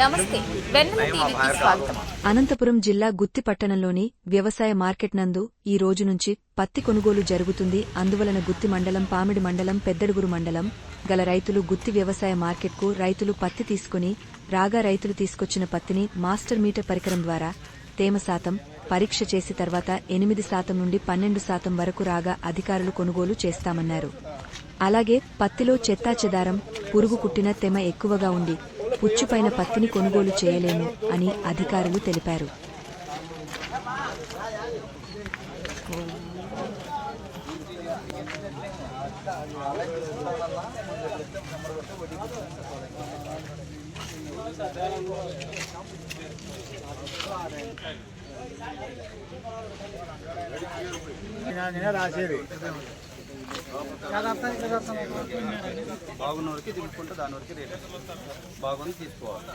నమస్తే వెన్నెల టీవీకి స్వాగతం. అనంతపురం జిల్లా గుత్తి పట్టణంలోని వ్యవసాయ మార్కెట్ నందు ఈ రోజు నుంచి పత్తి కొనుగోలు జరుగుతుంది. అందువలన గుత్తి మండలం పామిడి మండలం పెద్దడుగురు మండలం గల రైతులు గుత్తి వ్యవసాయ మార్కెట్కు రైతులు పత్తి తీసుకుని రాగా రైతులు తీసుకొచ్చిన పత్తిని మాస్టర్ మీటర్ పరికరం ద్వారా తేమ శాతం పరీక్ష చేసి తర్వాత ఎనిమిది శాతం నుండి పన్నెండు శాతం వరకు రాగా అధికారులు కొనుగోలు చేస్తామన్నారు. అలాగే పత్తిలో చెత్తాచెదారం పురుగు కుట్టిన తెమ ఎక్కువగా ఉండి పుచ్చుపైన పత్తిని కొనుగోలు చేయలేము అని అధికారులు తెలిపారు. రాసేది బాగున్న వరకు దింపుకుంటే దాని వరకు రేట్ బాగుంది తీసుకోవాలి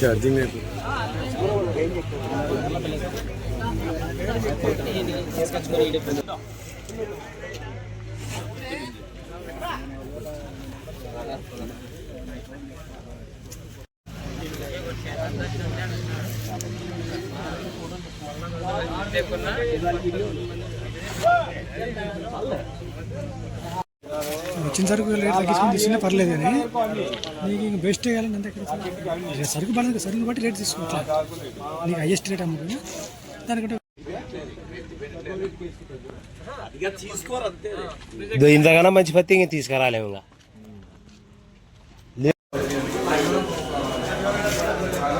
ఛార్జింగ్ వచ్చిన సరుకు రేట్ తగ్గించుకుని తీసుకున్నా పర్లేదు కానీ నీకు ఇంక బెస్ట్ వేయాలని అంతే సరుకు పడదు సరుకు బట్టి రేట్ తీసుకుంటా. నీకు హైయెస్ట్ రేట్ అమ్ముకున్నా దానికంటే ఇదో ఇంతకన్నా మంచి పత్తి ఇంక తీసుకురాలేము ఇంకా.